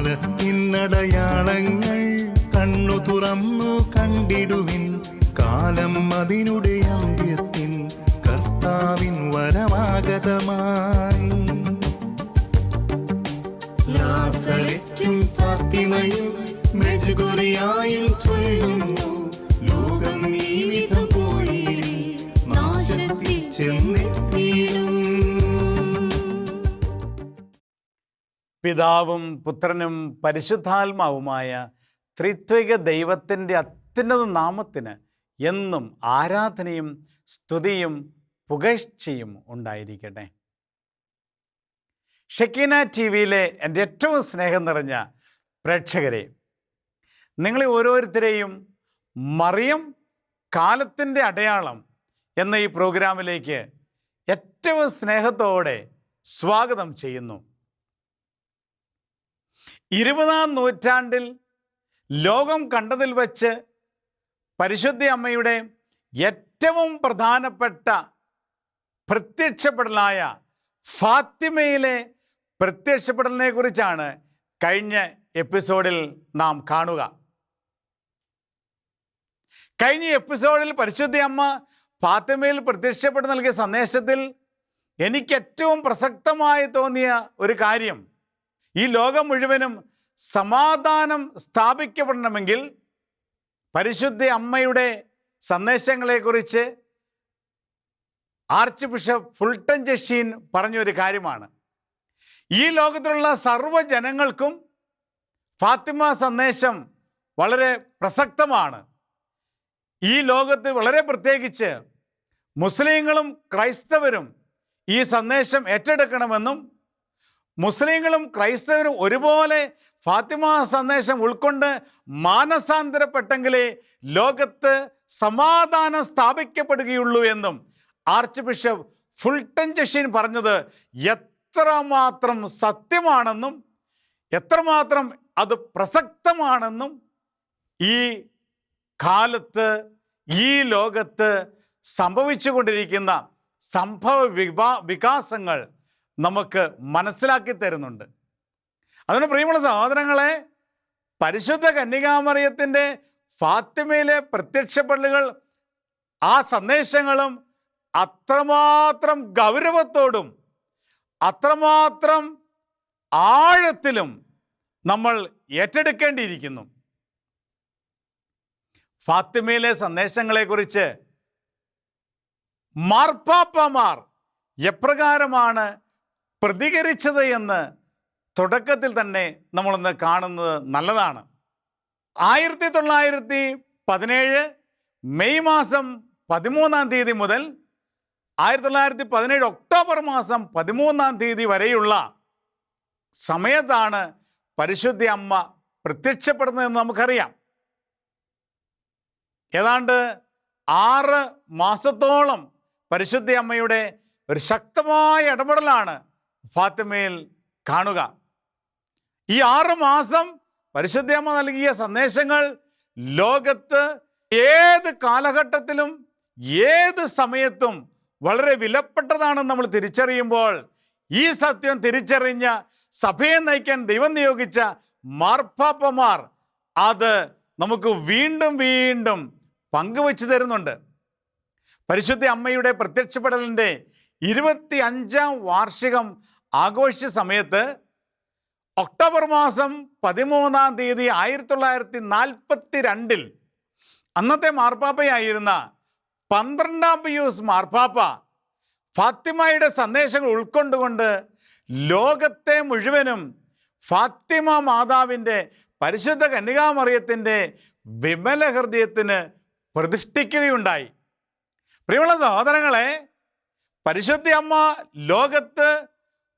കാലത്തിനടയാളങ്ങൾ കണ്ണു തുറന്നു കണ്ടിടുവിൻ. കാലം അതിനുടെ അന്ത്യത്തിൻ കർത്താവിൻ വരമാഗതമായി ലാസലറ്റും ഫാത്തിമയും ചൊല്ലുന്നു. ലോകം ഈ വിധം പിതാവും പുത്രനും പരിശുദ്ധാത്മാവുമായ ത്രിത്വിക ദൈവത്തിന്റെ അത്യുന്നത നാമത്തിന് എന്നും ആരാധനയും സ്തുതിയും പുകഴ്ചയും ഉണ്ടായിരിക്കട്ടെ. ഷെക്കീന ടി വിയിലെ എന്റെ ഏറ്റവും സ്നേഹം നിറഞ്ഞ പ്രേക്ഷകരെ നിങ്ങളെ ഓരോരുത്തരെയും മറിയം കാലത്തിന്റെ അടയാളം എന്ന ഈ പ്രോഗ്രാമിലേക്ക് ഏറ്റവും സ്നേഹത്തോടെ സ്വാഗതം ചെയ്യുന്നു. ഇരുപതാം നൂറ്റാണ്ടിൽ ലോകം കണ്ടതിൽ വച്ച് പരിശുദ്ധ അമ്മയുടെ ഏറ്റവും പ്രധാനപ്പെട്ട പ്രത്യക്ഷപ്പെടലായ ഫാത്തിമയിലെ പ്രത്യക്ഷപ്പെടലിനെ കുറിച്ചാണ് കഴിഞ്ഞ എപ്പിസോഡിൽ നാം കാണുക. കഴിഞ്ഞ എപ്പിസോഡിൽ പരിശുദ്ധ അമ്മ ഫാത്തിമയിൽ പ്രത്യക്ഷപ്പെട്ട് നൽകിയ സന്ദേശത്തിൽ എനിക്ക് ഏറ്റവും പ്രസക്തമായി തോന്നിയ ഒരു കാര്യം ഈ ലോകം മുഴുവനും സമാധാനം സ്ഥാപിക്കപ്പെടണമെങ്കിൽ പരിശുദ്ധ അമ്മയുടെ സന്ദേശങ്ങളെക്കുറിച്ച് ആർച്ച് ബിഷപ്പ് ഫുൾട്ടൻ ജഷീൻ പറഞ്ഞൊരു കാര്യമാണ്. ഈ ലോകത്തിലുള്ള സർവജനങ്ങൾക്കും ഫാത്തിമ സന്ദേശം വളരെ പ്രസക്തമാണ്. ഈ ലോകത്ത് വളരെ പ്രത്യേകിച്ച് മുസ്ലിങ്ങളും ക്രൈസ്തവരും ഈ സന്ദേശം ഏറ്റെടുക്കണമെന്നും മുസ്ലിങ്ങളും ക്രൈസ്തവരും ഒരുപോലെ ഫാത്തിമ സന്ദേശം ഉൾക്കൊണ്ട് മാനസാന്തരപ്പെട്ടെങ്കിലേ ലോകത്ത് സമാധാനം സ്ഥാപിക്കപ്പെടുകയുള്ളൂ എന്നും ആർച്ച് ബിഷപ്പ് ഫുൾട്ടൻ ജഷീൻ പറഞ്ഞത് എത്രമാത്രം സത്യമാണെന്നും എത്രമാത്രം അത് പ്രസക്തമാണെന്നും ഈ കാലത്ത് ഈ ലോകത്ത് സംഭവിച്ചുകൊണ്ടിരിക്കുന്ന സംഭവ വികാസങ്ങൾ നമുക്ക് മനസ്സിലാക്കി തരുന്നുണ്ട്. അതുകൊണ്ട് പ്രിയമുള്ള സഹോദരങ്ങളെ പരിശുദ്ധ കന്യകാമറിയത്തിന്റെ ഫാത്തിമയിലെ പ്രത്യക്ഷപ്പെടലുകൾ ആ സന്ദേശങ്ങളും അത്രമാത്രം ഗൗരവത്തോടും അത്രമാത്രം ആഴത്തിലും നമ്മൾ ഏറ്റെടുക്കേണ്ടിയിരിക്കുന്നു. ഫാത്തിമയിലെ സന്ദേശങ്ങളെക്കുറിച്ച് മാർപ്പാപ്പമാർ എപ്രകാരമാണ് പ്രതികരിച്ചത് എന്ന് തുടക്കത്തിൽ തന്നെ നമ്മളൊന്ന് കാണുന്നത് നല്ലതാണ്. ആയിരത്തി തൊള്ളായിരത്തി പതിനേഴ് മെയ് മാസം പതിമൂന്നാം തീയതി മുതൽ ആയിരത്തി തൊള്ളായിരത്തി പതിനേഴ് ഒക്ടോബർ മാസം പതിമൂന്നാം തീയതി വരെയുള്ള സമയത്താണ് പരിശുദ്ധി അമ്മ പ്രത്യക്ഷപ്പെടുന്നതെന്ന് നമുക്കറിയാം. ഏതാണ്ട് ആറ് മാസത്തോളം പരിശുദ്ധി അമ്മയുടെ ഒരു ശക്തമായ ഇടപെടലാണ് ഫാത്തിമയിൽ കാണുക. ഈ ആറ് മാസം പരിശുദ്ധ അമ്മ നൽകിയ സന്ദേശങ്ങൾ ലോകത്ത് ഏത് കാലഘട്ടത്തിലും ഏത് സമയത്തും വളരെ വിലപ്പെട്ടതാണെന്ന് നമ്മൾ തിരിച്ചറിയുമ്പോൾ ഈ സത്യം തിരിച്ചറിഞ്ഞ സഭയെ നയിക്കാൻ ദൈവം നിയോഗിച്ച മാർപ്പാപ്പമാർ അത് നമുക്ക് വീണ്ടും വീണ്ടും പങ്കുവച്ചു തരുന്നുണ്ട്. പരിശുദ്ധ അമ്മയുടെ പ്രത്യക്ഷപ്പെടലിന്റെ ഇരുപത്തി അഞ്ചാം വാർഷികം ആഘോഷിച്ച സമയത്ത് ഒക്ടോബർ മാസം പതിമൂന്നാം തീയതി ആയിരത്തി തൊള്ളായിരത്തി നാൽപ്പത്തി രണ്ടിൽ അന്നത്തെ മാർപ്പാപ്പയായിരുന്ന പന്ത്രണ്ടാം പിയൂസ് മാർപ്പാപ്പ ഫാത്തിമയുടെ സന്ദേശങ്ങൾ ഉൾക്കൊണ്ടുകൊണ്ട് ലോകത്തെ മുഴുവനും ഫാത്തിമ മാതാവിന്റെ പരിശുദ്ധ കന്യകാമറിയത്തിന്റെ വിമല ഹൃദയത്തിന് പ്രതിഷ്ഠിക്കുകയുണ്ടായി. പ്രിയമുള്ള സഹോദരങ്ങളെ പരിശുദ്ധ അമ്മ ലോകത്ത്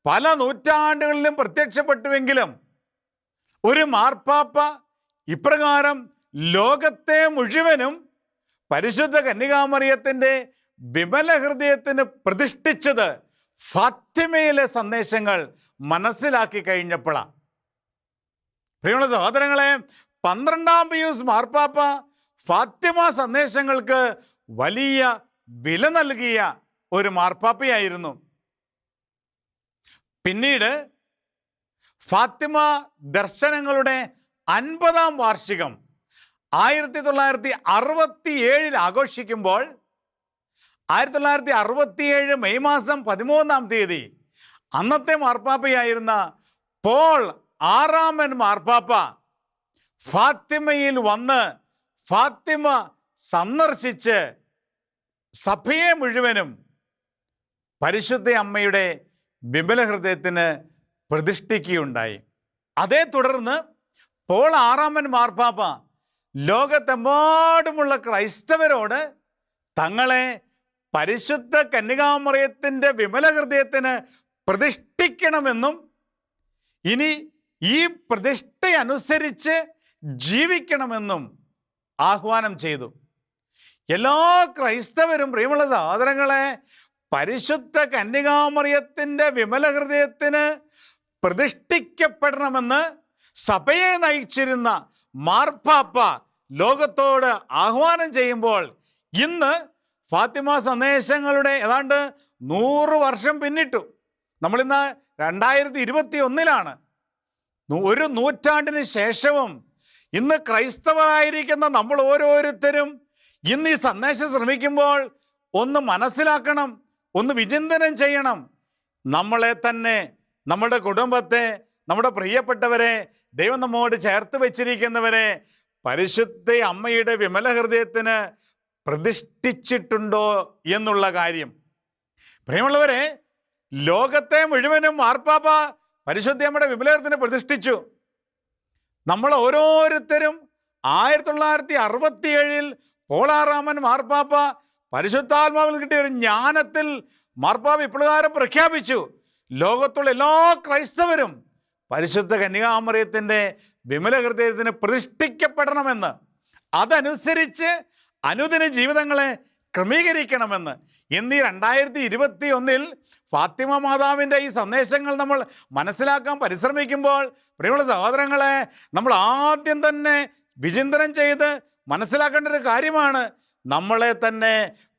പല നൂറ്റാണ്ടുകളിലും പ്രത്യക്ഷപ്പെട്ടുവെങ്കിലും ഒരു മാർപ്പാപ്പ ഇപ്രകാരം ലോകത്തെ മുഴുവനും പരിശുദ്ധ കന്യകാമറിയത്തിന്റെ വിമല ഹൃദയത്തിന് പ്രതിഷ്ഠിച്ചത് ഫാത്തിമയിലെ സന്ദേശങ്ങൾ മനസ്സിലാക്കി കഴിഞ്ഞപ്പോഴാണ് പ്രിയമുള്ള സഹോദരങ്ങളെ പന്ത്രണ്ടാം പിയൂസ് മാർപ്പാപ്പ ഫാത്തിമ സന്ദേശങ്ങൾക്ക് വലിയ വില നൽകിയ ഒരു മാർപ്പാപ്പയായിരുന്നു. പിന്നീട് ഫാത്തിമ ദർശനങ്ങളുടെ അൻപതാം വാർഷികം ആയിരത്തി തൊള്ളായിരത്തി അറുപത്തി ഏഴിൽ ആഘോഷിക്കുമ്പോൾ ആയിരത്തി തൊള്ളായിരത്തി അറുപത്തിയേഴ് മെയ് മാസം പതിമൂന്നാം തീയതി അന്നത്തെ മാർപ്പാപ്പയായിരുന്ന പോൾ ആറാമൻ മാർപ്പാപ്പ ഫാത്തിമയിൽ വന്ന് ഫാത്തിമ സന്ദർശിച്ച് സഭയെ മുഴുവനും പരിശുദ്ധ അമ്മയുടെ വിമല ഹൃദയത്തിന് പ്രതിഷ്ഠിക്കുകയുണ്ടായി. അതേ തുടർന്ന് പോൾ ആറാമൻ മാർപ്പാപ്പ ലോകത്തെമ്പാടുമുള്ള ക്രൈസ്തവരോട് തങ്ങളെ പരിശുദ്ധ കന്യകാമറിയത്തിന്റെ വിമല ഹൃദയത്തിന് പ്രതിഷ്ഠിക്കണമെന്നും ഇനി ഈ പ്രതിഷ്ഠയനുസരിച്ച് ജീവിക്കണമെന്നും ആഹ്വാനം ചെയ്തു. എല്ലാ ക്രൈസ്തവരും പ്രിയമുള്ള സഹോദരങ്ങളെ പരിശുദ്ധ കന്യകാമറിയത്തിന്റെ വിമല ഹൃദയത്തിന് പ്രതിഷ്ഠിക്കപ്പെടണമെന്ന് സഭയെ നയിച്ചിരുന്ന മാർപ്പാപ്പ ലോകത്തോട് ആഹ്വാനം ചെയ്യുമ്പോൾ ഇന്ന് ഫാത്തിമ സന്ദേശങ്ങളുടെ ഏതാണ്ട് നൂറ് വർഷം പിന്നിട്ടു. നമ്മളിന്ന് രണ്ടായിരത്തി ഇരുപത്തി ഒന്നിലാണ് ഒരു നൂറ്റാണ്ടിന് ശേഷവും ഇന്ന് ക്രൈസ്തവരായിരിക്കുന്ന നമ്മൾ ഓരോരുത്തരും ഇന്ന് ഈ സന്ദേശം ശ്രമിക്കുമ്പോൾ ഒന്ന് മനസ്സിലാക്കണം. ഒന്ന് വിചിന്തനം ചെയ്യണം. നമ്മളെ തന്നെ നമ്മുടെ കുടുംബത്തെ നമ്മുടെ പ്രിയപ്പെട്ടവരെ ദൈവം നമ്മോട് ചേർത്ത് വെച്ചിരിക്കുന്നവരെ പരിശുദ്ധ അമ്മയുടെ വിമല ഹൃദയത്തിന് പ്രതിഷ്ഠിച്ചിട്ടുണ്ടോ എന്നുള്ള കാര്യം. പ്രിയമുള്ളവരെ ലോകത്തെ മുഴുവനും മാർപ്പാപ്പ പരിശുദ്ധമ്മയുടെ വിമലഹൃദയത്തിന് പ്രതിഷ്ഠിച്ചു. നമ്മൾ ഓരോരുത്തരും ആയിരത്തി തൊള്ളായിരത്തി അറുപത്തിയേഴിൽ പോളാറാമൻ മാർപ്പാപ്പ പരിശുദ്ധാത്മാവിൽ കിട്ടിയ ഒരു ജ്ഞാനത്തിൽ മാർപ്പാവ് ഇപ്രകാരം പ്രഖ്യാപിച്ചു. ലോകത്തുള്ള എല്ലാ ക്രൈസ്തവരും പരിശുദ്ധ കന്യകാമറിയത്തിന്റെ വിമല ഹൃദയത്തിന് പ്രതിഷ്ഠിക്കപ്പെടണമെന്ന് അതനുസരിച്ച് അനുദിന ജീവിതങ്ങളെ ക്രമീകരിക്കണമെന്ന്. എന്നീ രണ്ടായിരത്തി ഇരുപത്തി ഒന്നിൽ ഫാത്തിമ മാതാവിന്റെ ഈ സന്ദേശങ്ങൾ നമ്മൾ മനസ്സിലാക്കാൻ പരിശ്രമിക്കുമ്പോൾ പ്രിയമുള്ള സഹോദരങ്ങളെ നമ്മൾ ആദ്യം തന്നെ വിചിന്തനം ചെയ്ത് മനസ്സിലാക്കേണ്ട ഒരു കാര്യമാണ്. നമ്മളെ തന്നെ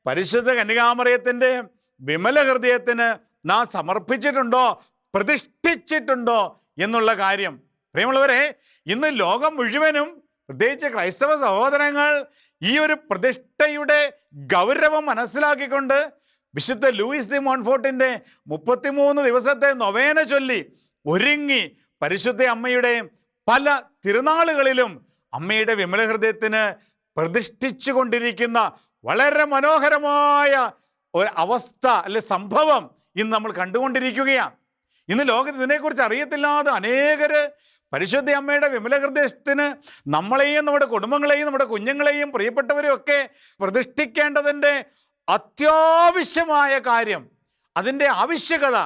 പരിശുദ്ധ കന്യകാമറിയത്തിന്റെ വിമല ഹൃദയത്തിന് നാം സമർപ്പിച്ചിട്ടുണ്ടോ? പ്രതിഷ്ഠിച്ചിട്ടുണ്ടോ? എന്നുള്ള കാര്യം. പ്രിയമുള്ളവരെ ഇന്ന് ലോകം മുഴുവനും പ്രത്യേകിച്ച് ക്രൈസ്തവ സഹോദരങ്ങൾ ഈ ഒരു പ്രതിഷ്ഠയുടെ ഗൗരവം മനസ്സിലാക്കിക്കൊണ്ട് വിശുദ്ധ ലൂയിസ് ദി മോൺഫോർട്ടിന്റെ മുപ്പത്തിമൂന്ന് ദിവസത്തെ നൊവേന ചൊല്ലി ഒരുങ്ങി പരിശുദ്ധ അമ്മയുടെ പല തിരുനാളുകളിലും അമ്മയുടെ വിമല ഹൃദയത്തിന് പ്രതിഷ്ഠിച്ചു കൊണ്ടിരിക്കുന്ന വളരെ മനോഹരമായ ഒരു അവസ്ഥ അല്ലെ സംഭവം ഇന്ന് നമ്മൾ കണ്ടുകൊണ്ടിരിക്കുകയാണ്. ഇന്ന് ലോകത്ത് ഇതിനെക്കുറിച്ച് അറിയത്തില്ലാതെ അനേകർ പരിശുദ്ധ അമ്മയുടെ വിമലഹൃദയത്തിന് നമ്മളെയും നമ്മുടെ കുടുംബങ്ങളെയും നമ്മുടെ കുഞ്ഞുങ്ങളെയും പ്രിയപ്പെട്ടവരെയും ഒക്കെ പ്രതിഷ്ഠിക്കേണ്ടതിന്റെ അത്യാവശ്യമായ കാര്യം അതിന്റെ ആവശ്യകത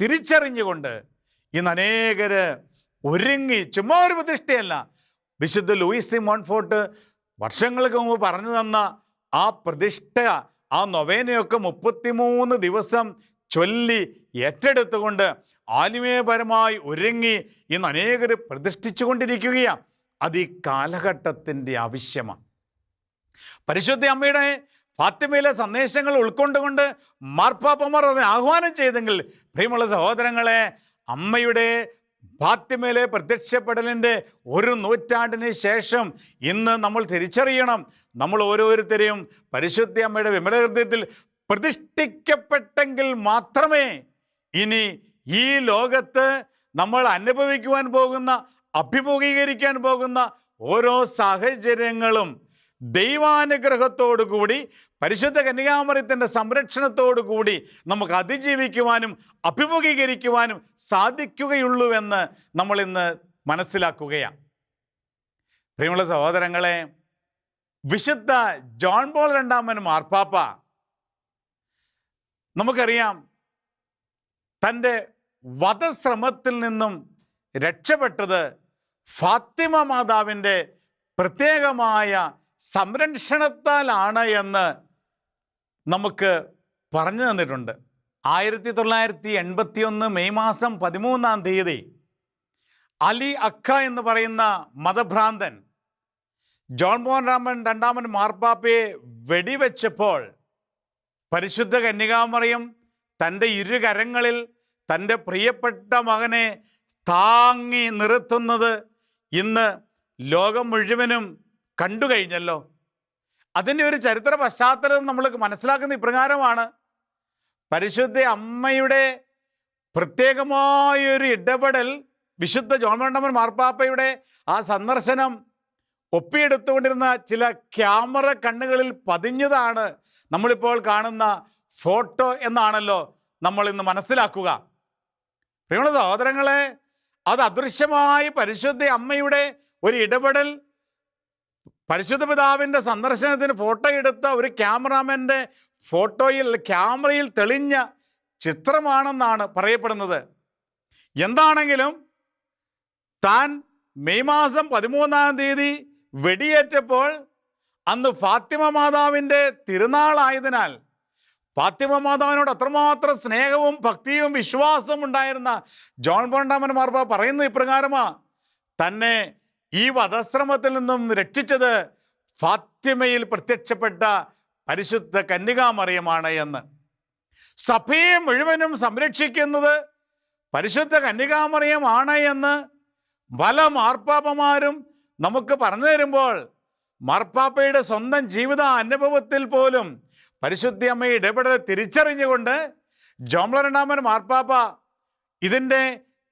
തിരിച്ചറിഞ്ഞുകൊണ്ട് ഇന്ന് അനേകർ ഒരുങ്ങി ചുമ്മാ ഒരു പ്രതിഷ്ഠയല്ല. വിശുദ്ധ ലൂയിസ് സി മോൺഫോർട്ട് വർഷങ്ങൾക്ക് മുമ്പ് പറഞ്ഞു തന്ന ആ പ്രതിഷ്ഠ ആ നൊവേനയൊക്കെ മുപ്പത്തിമൂന്ന് ദിവസം ചൊല്ലി ഏറ്റെടുത്തുകൊണ്ട് ആത്മീയപരമായി ഒരുങ്ങി ഇന്ന് അനേകർ പ്രതിഷ്ഠിച്ചുകൊണ്ടിരിക്കുകയാണ്. അത് ഈ കാലഘട്ടത്തിന്റെ ആവശ്യമാണ്. പരിശുദ്ധ അമ്മയുടെ ഫാത്തിമയിലെ സന്ദേശങ്ങൾ ഉൾക്കൊണ്ടുകൊണ്ട് മാർപ്പാപ്പമാർ അതിനെ ആഹ്വാനം ചെയ്തെങ്കിൽ പ്രിയമുള്ള സഹോദരങ്ങളെ അമ്മയുടെ ഫാത്തിമയിലെ പ്രത്യക്ഷപ്പെടലിന്റെ ഒരു നൂറ്റാണ്ടിന് ശേഷം ഇന്ന് നമ്മൾ തിരിച്ചറിയണം. നമ്മൾ ഓരോരുത്തരെയും പരിശുദ്ധ അമ്മയുടെ വിമലഹൃദയത്തിൽ പ്രതിഷ്ഠിക്കപ്പെട്ടെങ്കിൽ മാത്രമേ ഇനി ഈ ലോകത്ത് നമ്മൾ അനുഭവിക്കുവാൻ പോകുന്ന അഭിമുഖീകരിക്കാൻ പോകുന്ന ഓരോ സാഹചര്യങ്ങളും ദൈവാനുഗ്രഹത്തോടു കൂടി പരിശുദ്ധ കന്യാമൃത്തിന്റെ സംരക്ഷണത്തോടു കൂടി നമുക്ക് അതിജീവിക്കുവാനും അഭിമുഖീകരിക്കുവാനും സാധിക്കുകയുള്ളൂവെന്ന് നമ്മൾ ഇന്ന് മനസ്സിലാക്കുകയാണ്. പ്രിയമുള്ള സഹോദരങ്ങളെ വിശുദ്ധ ജോൺ ബോൾ രണ്ടാമൻ മാർപ്പാപ്പ നമുക്കറിയാം തന്റെ വധശ്രമത്തിൽ നിന്നും രക്ഷപ്പെട്ടത് ഫാത്തിമ മാതാവിന്റെ പ്രത്യേകമായ സംരക്ഷണത്താലാണ് എന്ന് നമുക്ക് പറഞ്ഞു തന്നിട്ടുണ്ട്. ആയിരത്തി തൊള്ളായിരത്തി എൺപത്തി ഒന്ന് മെയ് മാസം പതിമൂന്നാം തീയതി അലി അക്ക എന്ന് പറയുന്ന മതഭ്രാന്തൻ ജോൺ മോഹൻ രാമൻ രണ്ടാമൻ മാർപ്പാപ്പയെ വെടിവെച്ചപ്പോൾ പരിശുദ്ധ കന്യകാമറിയം തന്റെ ഇരുകരങ്ങളിൽ തന്റെ പ്രിയപ്പെട്ട മകനെ താങ്ങി നിർത്തുന്നത് ഇന്ന് ലോകം മുഴുവനും കണ്ടു കഴിഞ്ഞല്ലോ. അതിന്റെ ഒരു ചരിത്ര പശ്ചാത്തലം നമ്മൾ മനസ്സിലാക്കുന്ന ഇപ്രകാരമാണ്. പരിശുദ്ധ അമ്മയുടെ പ്രത്യേകമായൊരു ഇടപെടൽ വിശുദ്ധ ജോൺ മാർപ്പാപ്പയുടെ ആ സന്ദർശനം ഒപ്പിയെടുത്തുകൊണ്ടിരുന്ന ചില ക്യാമറ കണ്ണുകളിൽ പതിഞ്ഞതാണ് നമ്മളിപ്പോൾ കാണുന്ന ഫോട്ടോ എന്നാണല്ലോ നമ്മൾ ഇന്ന് മനസ്സിലാക്കുക. പ്രിയമുള്ള സഹോദരങ്ങളെ അത് അദൃശ്യമായി പരിശുദ്ധ അമ്മയുടെ ഒരു ഇടപെടൽ പരിശുദ്ധ പിതാവിന്റെ സന്ദർശനത്തിന് ഫോട്ടോ എടുത്ത ഒരു ക്യാമറാമാന്റെ ഫോട്ടോയിൽ ക്യാമറയിൽ തെളിഞ്ഞ ചിത്രമാണെന്നാണ് പറയപ്പെടുന്നത്. എന്താണെങ്കിലും താൻ മെയ് മാസം പതിമൂന്നാം തീയതി വെടിയേറ്റപ്പോൾ അന്ന് ഫാത്തിമ മാതാവിന്റെ തിരുനാളായതിനാൽ ഫാത്തിമ മാതാവിനോട് അത്രമാത്രം സ്നേഹവും ഭക്തിയും വിശ്വാസവും ഉണ്ടായിരുന്ന ജോൺ ബോണ്ടാമൻ മാർബ പറയുന്ന ഇപ്രകാരമാണ് തന്നെ ഈ വധശ്രമത്തിൽ നിന്നും രക്ഷിച്ചത് ഫാത്തിമയിൽ പ്രത്യക്ഷപ്പെട്ട പരിശുദ്ധ കന്യകാമറിയമാണ് എന്ന്. സഭയെ മുഴുവനും സംരക്ഷിക്കുന്നത് പരിശുദ്ധ കന്യകാമറിയമാണ് എന്ന് പല മാർപ്പാപ്പമാരും നമുക്ക് പറഞ്ഞു തരുമ്പോൾ മാർപ്പാപ്പയുടെ സ്വന്തം ജീവിത അനുഭവത്തിൽ പോലും പരിശുദ്ധ അമ്മയുടെ ഇടപെടൽ തിരിച്ചറിഞ്ഞുകൊണ്ട് ജോംലരണ്ടാമൻ മാർപ്പാപ്പ ഇതിന്റെ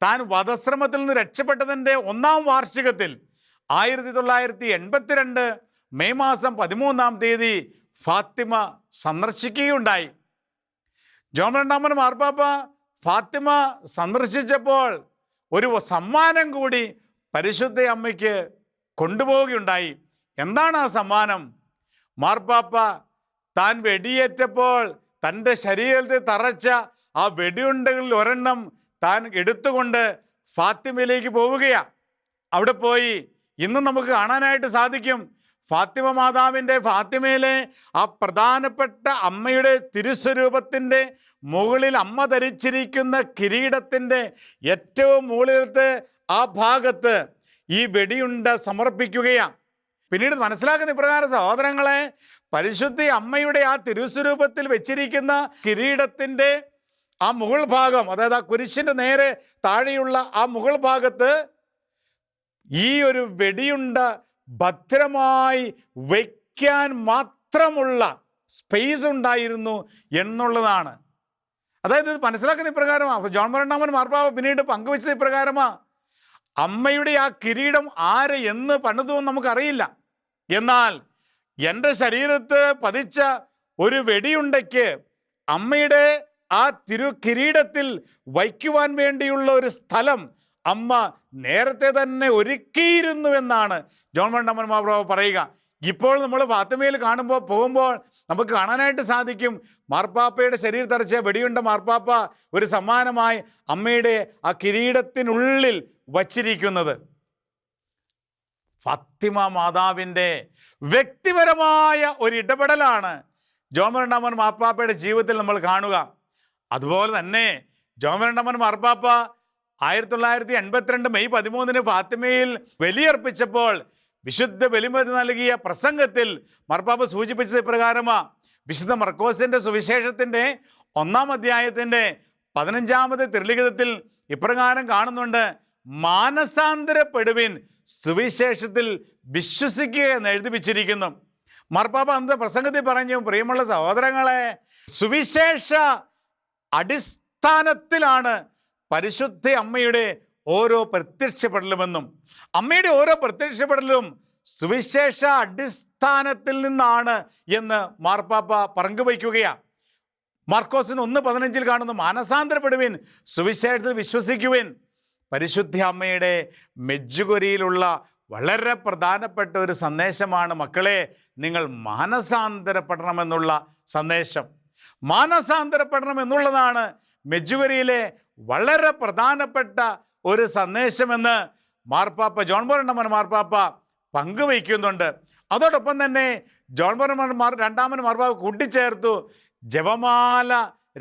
താൻ വധശ്രമത്തിൽ നിന്ന് രക്ഷപ്പെട്ടതിന്റെ ഒന്നാം വാർഷികത്തിൽ ആയിരത്തി തൊള്ളായിരത്തി എൺപത്തിരണ്ട് മെയ് മാസം പതിമൂന്നാം തീയതി ഫാത്തിമ സന്ദർശിക്കുകയുണ്ടായി. ജോൺ രണ്ടാമൻ മാർപ്പാപ്പ ഫാത്തിമ സന്ദർശിച്ചപ്പോൾ ഒരു സമ്മാനം കൂടി പരിശുദ്ധ അമ്മയ്ക്ക് കൊണ്ടുപോവുകയുണ്ടായി. എന്താണ് ആ സമ്മാനം? മാർപ്പാപ്പ താൻ വെടിയേറ്റപ്പോൾ തന്റെ ശരീരത്തെ തറച്ച ആ വെടിയുണ്ടകളിൽ ഒരെണ്ണം താൻ എടുത്തുകൊണ്ട് ഫാത്തിമയിലേക്ക് പോവുകയാണ് അവിടെ പോയി ഇന്ന് നമുക്ക് കാണാനായിട്ട് സാധിക്കും. ഫാത്തിമ മാതാവിന്റെ ഫാത്തിമയിലെ ആ പ്രധാനപ്പെട്ട അമ്മയുടെ തിരുസ്വരൂപത്തിന്റെ മുകളിൽ അമ്മ ധരിച്ചിരിക്കുന്ന കിരീടത്തിന്റെ ഏറ്റവും മുകളിലത്തെ ആ ഭാഗത്ത് ഈ വെടിയുണ്ട സമർപ്പിക്കുകയാണ് പിന്നീട് മനസ്സിലാക്കുന്ന ഇപ്രകാരം സഹോദരങ്ങളെ പരിശുദ്ധി അമ്മയുടെ ആ തിരുസ്വരൂപത്തിൽ വെച്ചിരിക്കുന്ന കിരീടത്തിന്റെ ആ മുകൾ ഭാഗം അതായത് ആ കുരിശിന്റെ നേരെ താഴെയുള്ള ആ മുകൾ ഭാഗത്ത് ഈ ഒരു വെടിയുണ്ട ഭദ്രമായി വയ്ക്കാൻ മാത്രമുള്ള സ്പേസ് ഉണ്ടായിരുന്നു എന്നുള്ളതാണ്. അതായത് ഇത് മനസ്സിലാക്കുന്ന ഇപ്രകാരമാണ് ജോൺ മരണ്ടാമൻ മാർപ്പാവ പിന്നീട് പങ്കുവെച്ചത് ഇപ്രകാരമാണ് അമ്മയുടെ ആ കിരീടം ആര് എന്ന് പണിതു എന്ന് നമുക്കറിയില്ല. എന്നാൽ എന്റെ ശരീരത്ത് പതിച്ച ഒരു വെടിയുണ്ടയ്ക്ക് അമ്മയുടെ ആ തിരു കിരീടത്തിൽ വയ്ക്കുവാൻ വേണ്ടിയുള്ള ഒരു സ്ഥലം അമ്മ നേരത്തെ തന്നെ ഒരുക്കിയിരുന്നുവെന്നാണ്. ജോൺ വണ്ടമ്മൻ മാപ്രാവ് പറയുക. ഇപ്പോൾ നമ്മൾ ഫാത്തിമയിൽ കാണുമ്പോൾ പോകുമ്പോൾ നമുക്ക് കാണാനായിട്ട് സാധിക്കും. മാർപ്പാപ്പയുടെ ശരീരം തറച്ച വെടിയുണ്ട മാർപ്പാപ്പ ഒരു സമ്മാനമായി അമ്മയുടെ ആ കിരീടത്തിനുള്ളിൽ വച്ചിരിക്കുന്നത്. ഫത്തിമ മാതാവിന്റെ വ്യക്തിപരമായ ഒരു ഇടപെടലാണ് ജോമരണ്ണാമൻ മാർപ്പാപ്പയുടെ ജീവിതത്തിൽ നമ്മൾ കാണുക. അതുപോലെ തന്നെ ജോമരണ്ടമ്മൻ മാർപ്പാപ്പ ആയിരത്തി തൊള്ളായിരത്തി എൺപത്തിരണ്ട് മെയ് പതിമൂന്നിന് ഫാത്തിമയിൽ ബലിയർപ്പിച്ചപ്പോൾ വിശുദ്ധ ബലിമതി നൽകിയ പ്രസംഗത്തിൽ മാർപ്പാപ്പ സൂചിപ്പിച്ചത് ഇപ്രകാരമാണ് വിശുദ്ധ മർക്കോസിന്റെ സുവിശേഷത്തിന്റെ ഒന്നാം അധ്യായത്തിന്റെ പതിനഞ്ചാമത് തിരുലിഖിതത്തിൽ ഇപ്രകാരം കാണുന്നുണ്ട്. മാനസാന്തരപ്പെടുവിൻ സുവിശേഷത്തിൽ വിശ്വസിക്കുക എന്ന് എഴുതിപ്പിച്ചിരിക്കുന്നു. മാർപ്പാപ്പ അന്ന് പ്രസംഗത്തിൽ പറഞ്ഞു പ്രിയമുള്ള സഹോദരങ്ങളെ സുവിശേഷ അടിസ്ഥാനത്തിലാണ് പരിശുദ്ധ അമ്മയുടെ ഓരോ പ്രത്യക്ഷപ്പെടലുമെന്നും അമ്മയുടെ ഓരോ പ്രത്യക്ഷപ്പെടലും സുവിശേഷ അടിസ്ഥാനത്തിൽ നിന്നാണ് എന്ന് മാർപ്പാപ്പ പങ്കുവയ്ക്കുകയാണ് മാർക്കോസിന് ഒന്ന് പതിനഞ്ചിൽ കാണുന്ന മാനസാന്തരപ്പെടുവിൻ സുവിശേഷത്തിൽ വിശ്വസിക്കുവിൻ. പരിശുദ്ധ അമ്മയുടെ മെജ്ജുകൊരിയിലുള്ള വളരെ പ്രധാനപ്പെട്ട ഒരു സന്ദേശമാണ് മക്കളെ നിങ്ങൾ മാനസാന്തരപ്പെടണമെന്നുള്ള സന്ദേശം. മാനസാന്തരപ്പെടണം എന്നുള്ളതാണ് മെജുവരിയിലെ വളരെ പ്രധാനപ്പെട്ട ഒരു സന്ദേശമെന്ന് മാർപ്പാപ്പ ജോൺ ബോറണ്ടമ്മൻ മാർപ്പാപ്പ പങ്കുവയ്ക്കുന്നുണ്ട്. അതോടൊപ്പം തന്നെ ജോൺ ബോറണ്ടമ്മൻ മാർ രണ്ടാമൻ മാർപ്പാപ്പ കൂട്ടിച്ചേർത്തു ജപമാല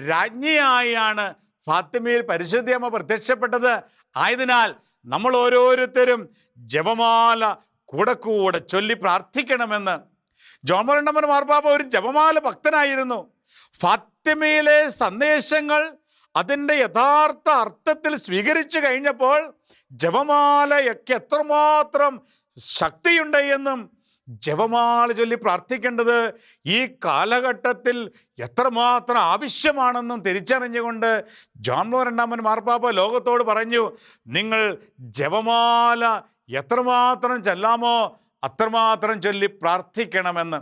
രാജ്ഞിയായാണ് ഫാത്തിമയിൽ പരിശുദ്ധിയമ്മ പ്രത്യക്ഷപ്പെട്ടത്. ആയതിനാൽ നമ്മൾ ഓരോരുത്തരും ജപമാല കൂടെ കൂടെ ചൊല്ലി പ്രാർത്ഥിക്കണമെന്ന്. ജോൺ ബോറണ്ടമ്മൻ മാർപ്പാപ്പ ഒരു ജപമാല ഭക്തനായിരുന്നു. ഫാത്തിമയിലെ സന്ദേശങ്ങൾ അതിന്റെ യഥാർത്ഥ അർത്ഥത്തിൽ സ്വീകരിച്ചു കഴിഞ്ഞപ്പോൾ ജപമാലയൊക്കെ എത്രമാത്രം ശക്തിയുണ്ട് എന്നും ജപമാല ചൊല്ലി പ്രാർത്ഥിക്കേണ്ടത് ഈ കാലഘട്ടത്തിൽ എത്രമാത്രം ആവശ്യമാണെന്നും തിരിച്ചറിഞ്ഞുകൊണ്ട് ജോൺ ലോ രണ്ടാമൻ മാർപ്പാപ്പ ലോകത്തോട് പറഞ്ഞു നിങ്ങൾ ജപമാല എത്രമാത്രം ചെല്ലാമോ അത്രമാത്രം ചൊല്ലി പ്രാർത്ഥിക്കണമെന്ന്.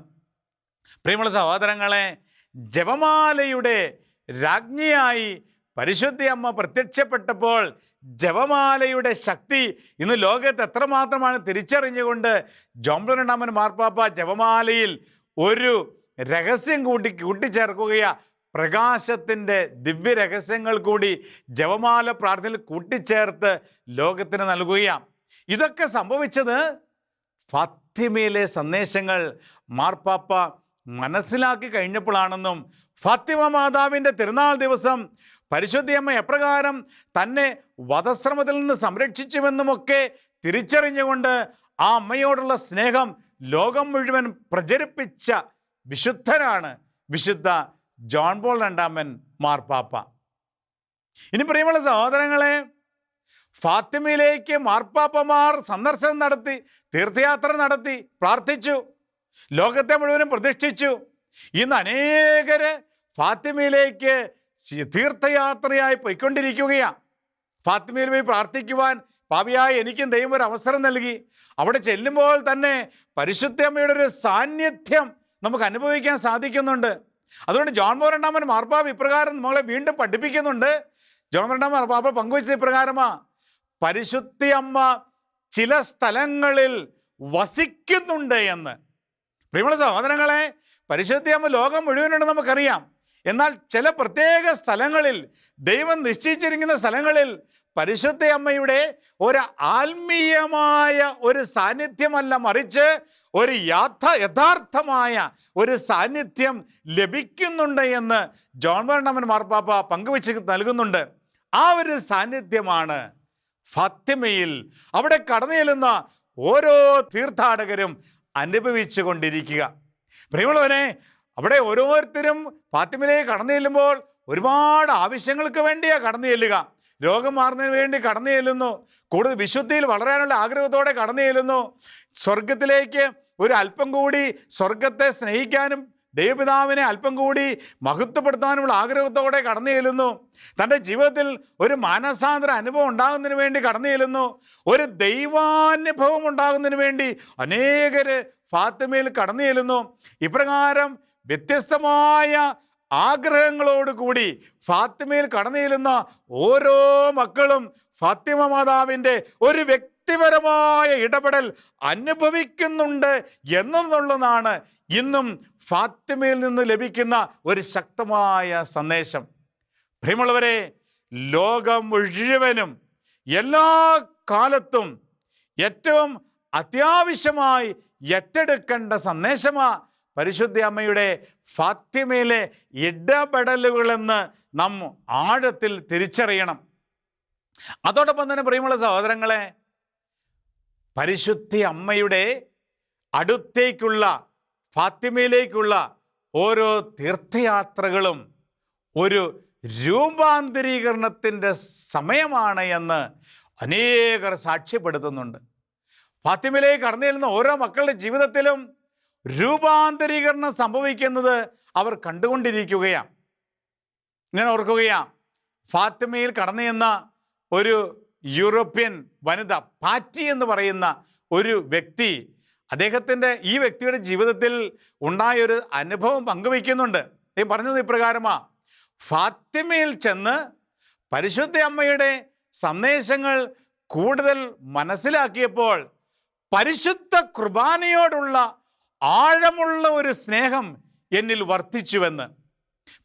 പ്രിയമുള്ള സഹോദരങ്ങളെ ജപമാലയുടെ രാജ്ഞിയായി പരിശുദ്ധി അമ്മ പ്രത്യക്ഷപ്പെട്ടപ്പോൾ ജപമാലയുടെ ശക്തി ഇന്ന് ലോകത്ത് എത്രമാത്രമാണ് തിരിച്ചറിഞ്ഞുകൊണ്ട് ജോംബ്ലനാമൻ മാർപ്പാപ്പ ജപമാലയിൽ ഒരു രഹസ്യം കൂട്ടി കൂട്ടിച്ചേർക്കുകയാണ് പ്രകാശത്തിന്റെ ദിവ്യ രഹസ്യങ്ങൾ കൂടി ജപമാല പ്രാർത്ഥനയിൽ കൂട്ടിച്ചേർത്ത് ലോകത്തിന് നൽകുകയാണ് ഇതൊക്കെ സംഭവിച്ചത് ഫാത്തിമയിലെ സന്ദേശങ്ങൾ മാർപ്പാപ്പ മനസ്സിലാക്കി കഴിഞ്ഞപ്പോഴാണെന്നും ഫാത്തിമ മാതാവിന്റെ തിരുനാൾ ദിവസം പരിശുദ്ധിയമ്മ എപ്രകാരം തന്നെ വധശ്രമത്തിൽ നിന്ന് സംരക്ഷിച്ചുവെന്നുമൊക്കെ തിരിച്ചറിഞ്ഞുകൊണ്ട് ആ അമ്മയോടുള്ള സ്നേഹം ലോകം മുഴുവൻ പ്രചരിപ്പിച്ച വിശുദ്ധനാണ് വിശുദ്ധ ജോൺ പോൾ രണ്ടാമൻ മാർപ്പാപ്പ. ഇനി പ്രിയമുള്ള സഹോദരങ്ങളെ ഫാത്തിമയിലേക്ക് മാർപ്പാപ്പമാർ സന്ദർശനം നടത്തി തീർത്ഥയാത്ര നടത്തി പ്രാർത്ഥിച്ചു. ലോകത്തെ മുഴുവനും പ്രതിഷ്ഠിച്ചു. ഇന്ന് അനേകര് ഫാത്തിമയിലേക്ക് തീർത്ഥയാത്രയായി പോയിക്കൊണ്ടിരിക്കുകയാണ് ഫാത്തിമയിൽ പോയി പ്രാർത്ഥിക്കുവാൻ പാവിയായി എനിക്കും ദൈവം ഒരു അവസരം നൽകി. അവിടെ ചെല്ലുമ്പോൾ തന്നെ പരിശുദ്ധമ്മയുടെ ഒരു സാന്നിധ്യം നമുക്ക് അനുഭവിക്കാൻ സാധിക്കുന്നുണ്ട്. അതുകൊണ്ട് ജോൺ മോർ രണ്ടാമൻ മാർപ്പാവ് ഇപ്രകാരം നമ്മളെ വീണ്ടും പഠിപ്പിക്കുന്നുണ്ട്. ജോൺ മോർ രണ്ടാമൻ മാർപ്പാവ് പങ്കുവച്ചത് ഇപ്രകാരമാ. പരിശുദ്ധി അമ്മ ചില സ്ഥലങ്ങളിൽ വസിക്കുന്നുണ്ട് എന്ന്. പ്രിയമുള്ള സഹോദരങ്ങളെ പരിശുദ്ധിയാകുമ്പോൾ ലോകം മുഴുവനുണ്ടെന്ന് നമുക്കറിയാം. എന്നാൽ ചില പ്രത്യേക സ്ഥലങ്ങളിൽ ദൈവം നിശ്ചയിച്ചിരിക്കുന്ന സ്ഥലങ്ങളിൽ പരിശുദ്ധ അമ്മയുടെ ഒരു ആത്മീയമായ ഒരു സാന്നിധ്യമല്ല മറിച്ച് ഒരു യാഥ യഥാർത്ഥമായ ഒരു സാന്നിധ്യം ലഭിക്കുന്നുണ്ട് എന്ന് ജോൺ വർണമൻ മാർപ്പാപ്പ പങ്കുവച്ച് നൽകുന്നുണ്ട്. ആ ഒരു സാന്നിധ്യമാണ് ഫത്തിമയിൽ. അവിടെ കടന്നു ചെല്ലുന്ന ഓരോ തീർത്ഥാടകരും അനുഭവിച്ചു കൊണ്ടിരിക്കുക പ്രിയമുള്ളവനെ അവിടെ ഓരോരുത്തരും ഫാത്തിമയിലേക്ക് കടന്നു ചെല്ലുമ്പോൾ ഒരുപാട് ആവശ്യങ്ങൾക്ക് വേണ്ടിയാണ് കടന്നു ചെല്ലുക. രോഗം മാറുന്നതിന് വേണ്ടി കടന്നു ചെല്ലുന്നു. കൂടുതൽ വിശുദ്ധിയിൽ വളരാനുള്ള ആഗ്രഹത്തോടെ കടന്നു ചെല്ലുന്നു. സ്വർഗത്തിലേക്ക് ഒരു അല്പം കൂടി സ്വർഗത്തെ സ്നേഹിക്കാനും ദൈവപിതാവിനെ അല്പം കൂടി മഹത്വപ്പെടുത്താനുള്ള ആഗ്രഹത്തോടെ കടന്നു ചെല്ലുന്നു. തന്റെ ജീവിതത്തിൽ ഒരു മാനസാന്തര അനുഭവം ഉണ്ടാകുന്നതിന് വേണ്ടി കടന്നു ചെല്ലുന്നു. ഒരു ദൈവാനുഭവം ഉണ്ടാകുന്നതിന് വേണ്ടി അനേകർ ഫാത്തിമയിൽ കടന്നു ചെല്ലുന്നു. ഇപ്രകാരം വ്യത്യസ്തമായ ആഗ്രഹങ്ങളോട് കൂടി ഫാത്തിമയിൽ കടന്നു ചെല്ലുന്ന ഓരോ മക്കളും ഫാത്തിമ മാതാവിന്റെ ഒരു വ്യക്തിപരമായ ഇടപെടൽ അനുഭവിക്കുന്നുണ്ട് എന്നുള്ളതാണ് ഇന്നും ഫാത്തിമയിൽ നിന്ന് ലഭിക്കുന്ന ഒരു ശക്തമായ സന്ദേശം. പ്രിയമുള്ളവരെ ലോകം മുഴുവനും എല്ലാ കാലത്തും ഏറ്റവും അത്യാവശ്യമായി ഏറ്റെടുക്കേണ്ട സന്ദേശമാ പരിശുദ്ധ അമ്മയുടെ ഫാത്തിമയിലെ ഇടപെടലുകളെന്ന് നാം ആഴത്തിൽ തിരിച്ചറിയണം. അതോടൊപ്പം തന്നെ പ്രിയമുള്ള സഹോദരങ്ങളെ പരിശുദ്ധി അമ്മയുടെ അടുത്തേക്കുള്ള ഫാത്തിമയിലേക്കുള്ള ഓരോ തീർത്ഥയാത്രകളും ഒരു രൂപാന്തരീകരണത്തിന്റെ സമയമാണ് എന്ന് അനേകർ സാക്ഷ്യപ്പെടുത്തുന്നുണ്ട്. ഫാത്തിമയിലേക്ക് കടന്നു ചെല്ലുന്ന ഓരോ മക്കളുടെ ജീവിതത്തിലും രൂപാന്തരീകരണം സംഭവിക്കുന്നത് അവർ കണ്ടുകൊണ്ടിരിക്കുകയാണ്. ഞാൻ ഓർക്കുകയാണ് ഫാത്തിമയിൽ കടന്നു ചെന്ന ഒരു യൂറോപ്യൻ വനിത പാറ്റി എന്ന് പറയുന്ന ഒരു വ്യക്തി അദ്ദേഹത്തിന്റെ ഈ വ്യക്തിയുടെ ജീവിതത്തിൽ ഉണ്ടായൊരു അനുഭവം പങ്കുവയ്ക്കുന്നുണ്ട്. അദ്ദേഹം പറഞ്ഞത് ഇപ്രകാരമാ. ഫാത്തിമയിൽ ചെന്ന് പരിശുദ്ധ അമ്മയുടെ സന്ദേശങ്ങൾ കൂടുതൽ മനസ്സിലാക്കിയപ്പോൾ പരിശുദ്ധ കുർബാനയോടുള്ള ആഴമുള്ള ഒരു സ്നേഹം എന്നിൽ വർദ്ധിച്ചുവെന്ന്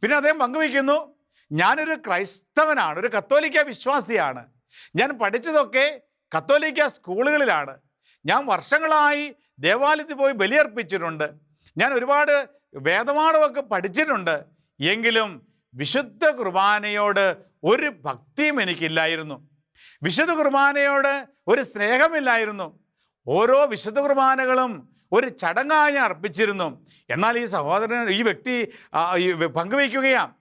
പിന്നെ അദ്ദേഹം പങ്കുവയ്ക്കുന്നു ഞാനൊരു ക്രൈസ്തവനാണ് ഒരു കത്തോലിക്ക വിശ്വാസിയാണ്. ഞാൻ പഠിച്ചതൊക്കെ കത്തോലിക്ക സ്കൂളുകളിലാണ്. ഞാൻ വർഷങ്ങളായി ദേവാലയത്തിൽ പോയി ബലിയർപ്പിച്ചിട്ടുണ്ട്. ഞാൻ ഒരുപാട് വേദപാഠമൊക്കെ പഠിച്ചിട്ടുണ്ട്. എങ്കിലും വിശുദ്ധ കുർബാനയോട് ഒരു ഭക്തിയും എനിക്കില്ലായിരുന്നു. വിശുദ്ധ കുർബാനയോട് ഒരു സ്നേഹമില്ലായിരുന്നു. ഓരോ വിശുദ്ധ കുർബാനകളും ഒരു ചടങ്ങായി അർപ്പിച്ചിരുന്നു. എന്നാൽ ഈ സഹോദരൻ ഈ വ്യക്തി പങ്കുവയ്ക്കുകയാണ്.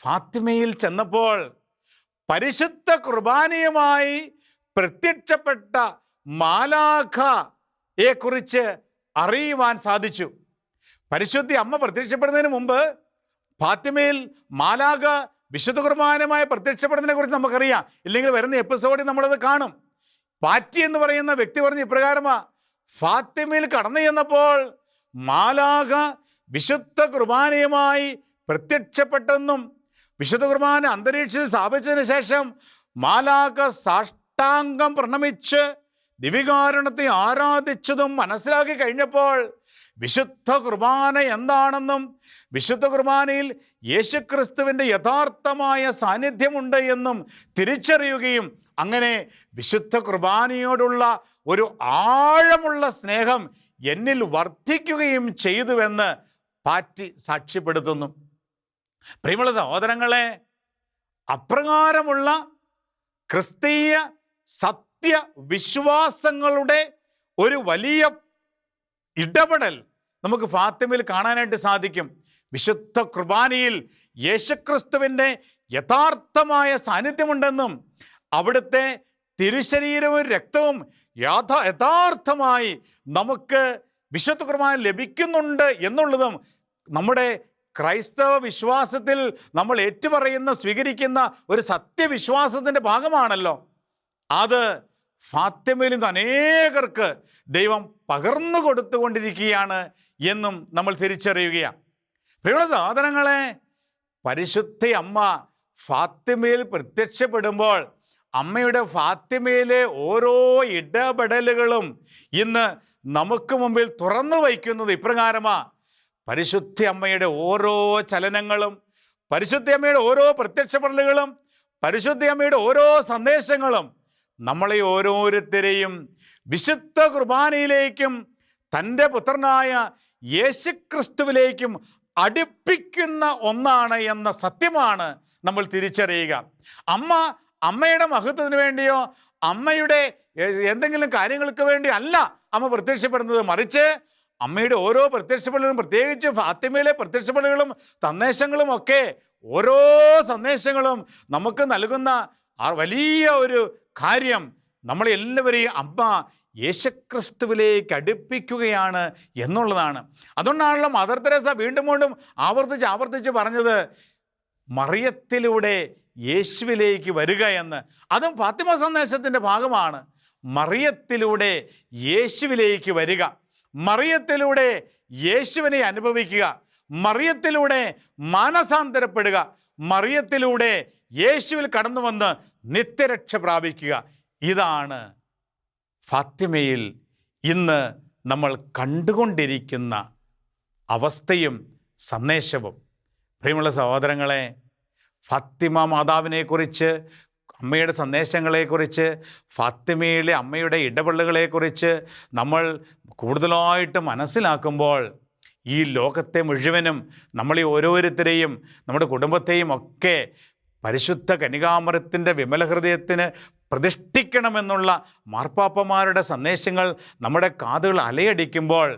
ഫാത്തിമയിൽ ചെന്നപ്പോൾ പരിശുദ്ധ കുർബാനയുമായി പ്രത്യക്ഷപ്പെട്ട മാലാഖയെ കുറിച്ച് അറിയുവാൻ സാധിച്ചു. പരിശുദ്ധി അമ്മ പ്രത്യക്ഷപ്പെടുന്നതിന് മുമ്പ് ഫാത്തിമയിൽ മാലാഖ വിശുദ്ധ കുർബാനയുമായി പ്രത്യക്ഷപ്പെടുന്നതിനെ കുറിച്ച് നമുക്കറിയാം. ഇല്ലെങ്കിൽ വരുന്ന എപ്പിസോഡിൽ നമ്മളത് കാണും. പാറ്റി എന്ന് പറയുന്ന വ്യക്തി പറഞ്ഞ ഇപ്രകാരമാ ഫാത്തിമയിൽ കടന്നു ചെന്നപ്പോൾ മാലാഖ വിശുദ്ധ കുർബാനയുമായി പ്രത്യക്ഷപ്പെട്ടെന്നും വിശുദ്ധ കുർബാന അന്തരീക്ഷത്തിൽ സ്ഥാപിച്ചതിന് ശേഷം മാലാക സാഷ്ടാംഗം പ്രണമിച്ച് ദിവികാരണത്തെ ആരാധിച്ചതും മനസ്സിലാക്കി കഴിഞ്ഞപ്പോൾ വിശുദ്ധ കുർബാന എന്താണെന്നും വിശുദ്ധ കുർബാനയിൽ യേശുക്രിസ്തുവിന്റെ യഥാർത്ഥമായ സാന്നിധ്യമുണ്ട് എന്നും തിരിച്ചറിയുകയും അങ്ങനെ വിശുദ്ധ കുർബാനയോടുള്ള ഒരു ആഴമുള്ള സ്നേഹം എന്നിൽ വർദ്ധിക്കുകയും ചെയ്തുവെന്ന് പാറ്റി സാക്ഷ്യപ്പെടുത്തുന്നു. പ്രിയമുള്ള സഹോദരങ്ങളെ അപ്രകാരമുള്ള ക്രിസ്തീയ സത്യവിശ്വാസങ്ങളുടെ ഒരു വലിയ ഇടപെടൽ നമുക്ക് ഫാത്തിമയിൽ കാണാനായിട്ട് സാധിക്കും. വിശുദ്ധ കുർബാനയിൽ യേശുക്രിസ്തുവിന്റെ യഥാർത്ഥമായ സാന്നിധ്യമുണ്ടെന്നും അവിടുത്തെ തിരുശരീരവും രക്തവും യാഥാ യഥാർത്ഥമായി നമുക്ക് വിശുദ്ധ കുർബാന ലഭിക്കുന്നുണ്ട് എന്നുള്ളതും നമ്മുടെ ക്രൈസ്തവ വിശ്വാസത്തിൽ നമ്മൾ ഏറ്റുപറയുന്ന സ്വീകരിക്കുന്ന ഒരു സത്യവിശ്വാസത്തിന്റെ ഭാഗമാണല്ലോ. അത് ഫാത്തിമയിൽ നിന്ന് അനേകർക്ക് ദൈവം പകർന്നു കൊടുത്തുകൊണ്ടിരിക്കുകയാണ് എന്നും നമ്മൾ തിരിച്ചറിയുകയാണ്. പ്രിയമുള്ള സഹോദരങ്ങളെ പരിശുദ്ധ അമ്മ ഫാത്തിമയിൽ പ്രത്യക്ഷപ്പെടുമ്പോൾ അമ്മയുടെ ഫാത്തിമയിലെ ഓരോ ഇടപെടലുകളും ഇന്ന് നമുക്ക് മുമ്പിൽ തുറന്നു വയ്ക്കുന്നത് ഇപ്രകാരമാ. പരിശുദ്ധ അമ്മയുടെ ഓരോ ചലനങ്ങളും പരിശുദ്ധ അമ്മയുടെ ഓരോ പ്രത്യക്ഷപ്പെടലുകളും പരിശുദ്ധ അമ്മയുടെ ഓരോ സന്ദേശങ്ങളും നമ്മളെ ഓരോരുത്തരെയും വിശുദ്ധ കുർബാനയിലേക്കും തന്റെ പുത്രനായ യേശുക്രിസ്തുവിലേക്കും അടുപ്പിക്കുന്ന ഒന്നാണ് എന്ന സത്യമാണ് നമ്മൾ തിരിച്ചറിയുക. അമ്മ അമ്മയുടെ മഹത്വത്തിന് വേണ്ടിയോ അമ്മയുടെ എന്തെങ്കിലും കാര്യങ്ങൾക്ക് വേണ്ടി അല്ല അമ്മ പ്രത്യക്ഷപ്പെടുന്നത്. മറിച്ച് അമ്മയുടെ ഓരോ പ്രത്യക്ഷപ്പെടലുകളും പ്രത്യേകിച്ച് ഫാത്തിമയിലെ പ്രത്യക്ഷപ്പെടലുകളും സന്ദേശങ്ങളും ഒക്കെ ഓരോ സന്ദേശങ്ങളും നമുക്ക് നൽകുന്ന വലിയ ഒരു കാര്യം നമ്മളെല്ലാവരെയും അമ്മ യേശുക്രിസ്തുവിലേക്ക് അടുപ്പിക്കുകയാണ് എന്നുള്ളതാണ്. അതുകൊണ്ടാണല്ലോ മദർ തെരേസ വീണ്ടും വീണ്ടും ആവർത്തിച്ച് ആവർത്തിച്ച് പറഞ്ഞത് മറിയത്തിലൂടെ യേശുവിലേക്ക് വരിക എന്ന്. അതും ഫാത്തിമ സന്ദേശത്തിന്റെ ഭാഗമാണ്. മറിയത്തിലൂടെ യേശുവിലേക്ക് വരിക. മറിയത്തിലൂടെ യേശുവിനെ അനുഭവിക്കുക. മറിയത്തിലൂടെ മാനസാന്തരപ്പെടുക. മറിയത്തിലൂടെ യേശുവിൽ കടന്നു വന്ന് നിത്യരക്ഷ പ്രാപിക്കുക. ഇതാണ് ഫാത്തിമയിൽ ഇന്ന് നമ്മൾ കണ്ടുകൊണ്ടിരിക്കുന്ന അവസ്ഥയും സന്ദേശവും. പ്രിയമുള്ള സഹോദരങ്ങളെ ഫാത്തിമ മാതാവിനെക്കുറിച്ച് അമ്മയുടെ സന്ദേശങ്ങളെക്കുറിച്ച് ഫാത്തിമയിലെ അമ്മയുടെ ഇടപെടലുകളെക്കുറിച്ച് നമ്മൾ കൂടുതലായിട്ട് മനസ്സിലാക്കുമ്പോൾ ഈ ലോകത്തെ മുഴുവനും നമ്മളെ ഓരോരുത്തരെയും നമ്മുടെ കുടുംബത്തെയും ഒക്കെ പരിശുദ്ധ കനികാമരത്തിന്റെ വിമല ഹൃദയത്തിന് പ്രതിഷ്ഠിക്കണമെന്നുള്ള മാർപ്പാപ്പമാരുടെ സന്ദേശങ്ങൾ നമ്മുടെ കാതുകൾ അലയടിക്കുമ്പോൾ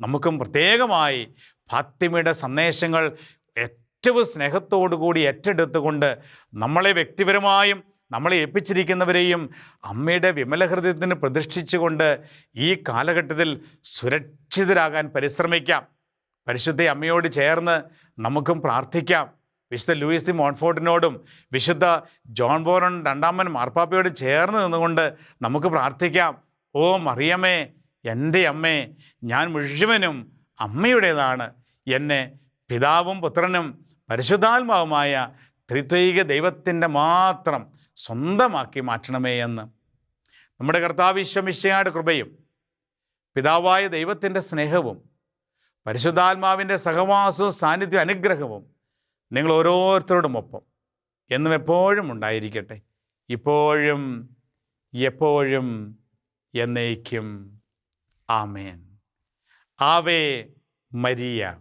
നമുക്കും പ്രത്യേകമായി ഫാത്തിമയുടെ സന്ദേശങ്ങൾ ഏറ്റവും സ്നേഹത്തോടു കൂടി ഏറ്റെടുത്തുകൊണ്ട് നമ്മളെ വ്യക്തിപരമായും നമ്മളെ ഏൽപ്പിച്ചിരിക്കുന്നവരെയും അമ്മയുടെ വിമല ഹൃദയത്തിന് പ്രതിഷ്ഠിച്ചുകൊണ്ട് ഈ കാലഘട്ടത്തിൽ സുരക്ഷിതരാകാൻ പരിശ്രമിക്കാം. പരിശുദ്ധ അമ്മയോട് ചേർന്ന് നമുക്കും പ്രാർത്ഥിക്കാം. വിശുദ്ധ ലൂയിസ് ദി മോൺഫോർട്ടിനോടും വിശുദ്ധ ജോൺ ബോറൺ രണ്ടാമൻ മാർപ്പാപ്പയോട് ചേർന്ന് നിന്നുകൊണ്ട് നമുക്ക് പ്രാർത്ഥിക്കാം. ഓ മറിയമ്മേ എന്റെ അമ്മേ ഞാൻ മുഴുവനും അമ്മയുടേതാണ്. എന്നെ പിതാവും പുത്രനും പരിശുദ്ധാത്മാവുമായ ത്രിത്വൈക ദൈവത്തിന്റെ മാത്രം സ്വന്തമാക്കി മാറ്റണമേ എന്ന്. നമ്മുടെ കർത്താവ് ഈശ്വമിശയുടെ കൃപയും പിതാവായ ദൈവത്തിന്റെ സ്നേഹവും പരിശുദ്ധാത്മാവിന്റെ സഹവാസവും സാന്നിധ്യവും അനുഗ്രഹവും നിങ്ങൾ ഓരോരുത്തരോടുമൊപ്പം എന്നും എപ്പോഴും ഉണ്ടായിരിക്കട്ടെ. ഇപ്പോഴും എപ്പോഴും എന്നേക്കും. ആമേൻ. ആവേ മരിയ.